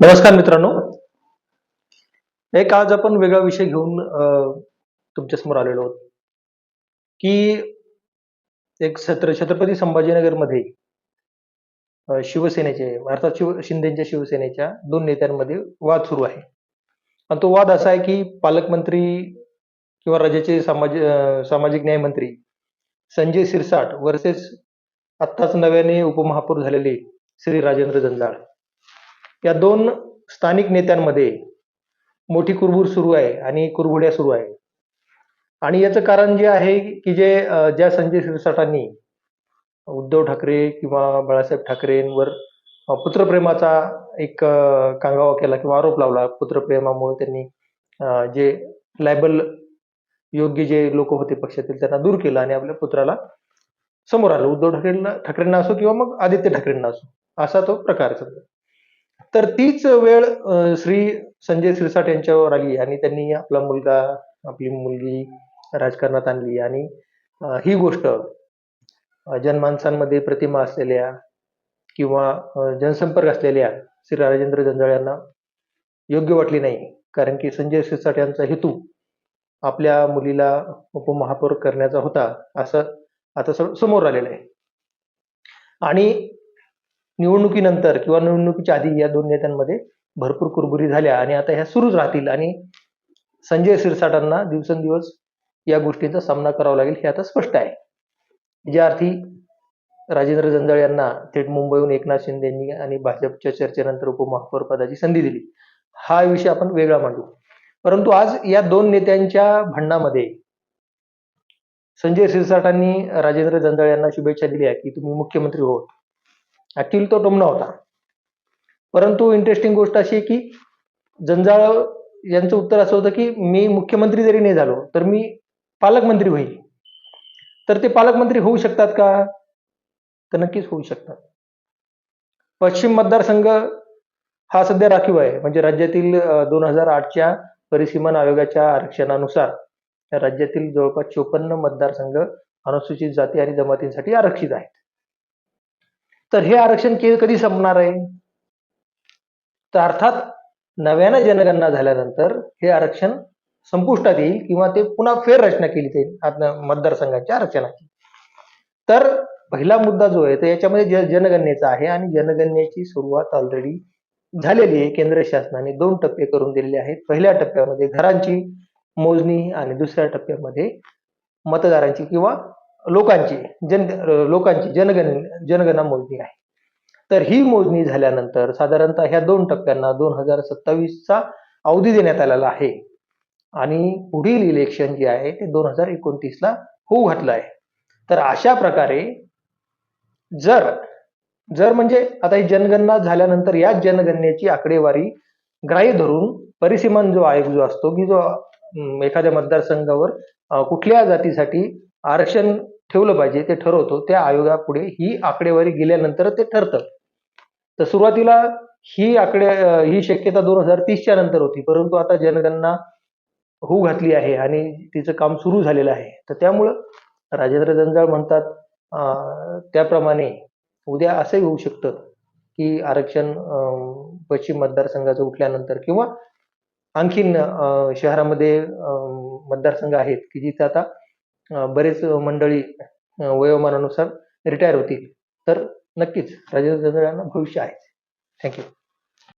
नमस्कार मित्रांनो. एक आज आपण वेगळा विषय घेऊन तुमच्यासमोर आलेलो आहोत. की एक छत्र छत्रपती संभाजीनगरमध्ये शिवसेनेचे अर्थात शिव शिंदेच्या शिवसेनेच्या दोन नेत्यांमध्ये वाद सुरू आहे. आणि तो वाद असा आहे की पालकमंत्री किंवा राज्याचे सामाजिक सामाजिक न्याय मंत्री संजय सिरसाट वर्सेस आत्ताच नव्याने उपमहापौर झालेले श्री राजेंद्र जंजाळ या दोन स्थानिक नेत्यांमध्ये मोठी कुरबुर सुरू आहे आणि कुरबुड्या सुरू आहे. आणि याचं कारण जे आहे की जे ज्या संजय शिरसाटांनी उद्धव ठाकरे किंवा बाळासाहेब ठाकरेंवर पुत्रप्रेमाचा एक कांगावा केला किंवा आरोप लावला पुत्रप्रेमामुळे त्यांनी जे लायबल योग्य जे लोक होते पक्षातील त्यांना दूर केलं आणि आपल्या पुत्राला समोर आलं उद्धव ठाकरेंना ठाकरेंना असो किंवा मग आदित्य ठाकरेंना असो असा तो प्रकार समजा तर तीच वेळ श्री संजय सिरसाट यांच्यावर आली आणि त्यांनी आपला मुलगा आपली मुलगी राजकारणात आणली आणि ही गोष्ट जनमानसांमध्ये प्रतिमा असलेल्या किंवा जनसंपर्क असलेल्या श्री राजेंद्र जंजाळ यांना योग्य वाटली नाही. कारण की संजय सिरसाट यांचा हेतू आपल्या मुलीला उपमहापौर करण्याचा होता असं आता समोर आलेलं आहे. आणि निवडणुकीनंतर किंवा निवडणुकीच्या आधी या दोन नेत्यांमध्ये भरपूर कुरबुरी झाल्या आणि आता ह्या सुरूच राहतील आणि संजय सिरसाटांना दिवसेंदिवस या गोष्टींचा सामना करावा लागेल हे आता स्पष्ट आहे. ज्या अर्थी राजेंद्र जंजाळ यांना थेट मुंबईहून एकनाथ शिंदेंनी आणि भाजपच्या चर्चेनंतर उपमहापौर पदाची संधी दिली. हा विषय आपण वेगळा मांडू. परंतु आज या दोन नेत्यांच्या भांडणामध्ये संजय सिरसाटांनी राजेंद्र जंजाळ यांना शुभेच्छा दिल्या की तुम्ही मुख्यमंत्री होत. ऍक्च्युली तो टोमणा होता. परंतु इंटरेस्टिंग गोष्ट अशी आहे की जंजाळ यांचं उत्तर असं होतं की मी मुख्यमंत्री जरी नाही झालो तर मी पालकमंत्री होईल. तर ते पालकमंत्री होऊ शकतात का? तर नक्कीच होऊ शकतात. पश्चिम मतदारसंघ हा सध्या राखीव आहे. म्हणजे राज्यातील दोन हजार आठच्या परिसीमन आयोगाच्या आरक्षणानुसार राज्यातील जवळपास चोपन्न मतदारसंघ अनुसूचित जाती आणि जमातींसाठी आरक्षित आहेत. तर हे आरक्षण के- कधी संपणार आहे? तर अर्थात नव्यानं जनगणना झाल्यानंतर हे आरक्षण संपुष्टात येईल किंवा ते पुन्हा फेररचना केली जाईल मतदारसंघाच्या आरक्षणाची. तर पहिला मुद्दा जो आहे तर याच्यामध्ये ज- जनगणनेचा आहे आणि जनगणनेची सुरुवात ऑलरेडी झालेली आहे केंद्र शासनाने. दोन टप्पे करून दिलेले आहेत. पहिल्या टप्प्यामध्ये घरांची मोजणी आणि दुसऱ्या टप्प्यामध्ये मतदारांची किंवा लोकांची जन लोकांची जनगण जनगणना मोजणी आहे. तर ही मोजणी झाल्यानंतर साधारणतः ह्या दोन टप्प्यांना दोन हजार सत्तावीसचा अवधी देण्यात आलेला आहे. आणि पुढील इलेक्शन जे आहे ते दोन हजार एकोणतीसला होऊ घातलं आहे. तर अशा प्रकारे जर जर म्हणजे आता ही जनगणना झाल्यानंतर या जनगणनेची आकडेवारी ग्राह्य धरून परिसीमन जो आयोग जो असतो की जो एखाद्या मतदारसंघावर कुठल्या जातीसाठी आरक्षण ठेवलं पाहिजे ते ठरवतो. त्या आयोगापुढे ही आकडेवारी गेल्यानंतर ते ठरतं. तर सुरुवातीला ही आकडे ही शक्यता दोन हजार तीसच्या नंतर होती. परंतु आता जनगणना होऊ घातली आहे आणि तिचं काम सुरू झालेलं आहे. तर त्यामुळं राजेंद्र जंजाळ म्हणतात त्याप्रमाणे उद्या असंही होऊ शकतं की आरक्षण पश्चिम मतदारसंघाचं उठल्यानंतर किंवा आणखीन शहरामध्ये मतदारसंघ आहेत की जिथे आता बरेच मंडळी वयोमानानुसार रिटायर होतील. तर नक्कीच राजेंद्र जंजाळ यांना भविष्य आहे थँक्यू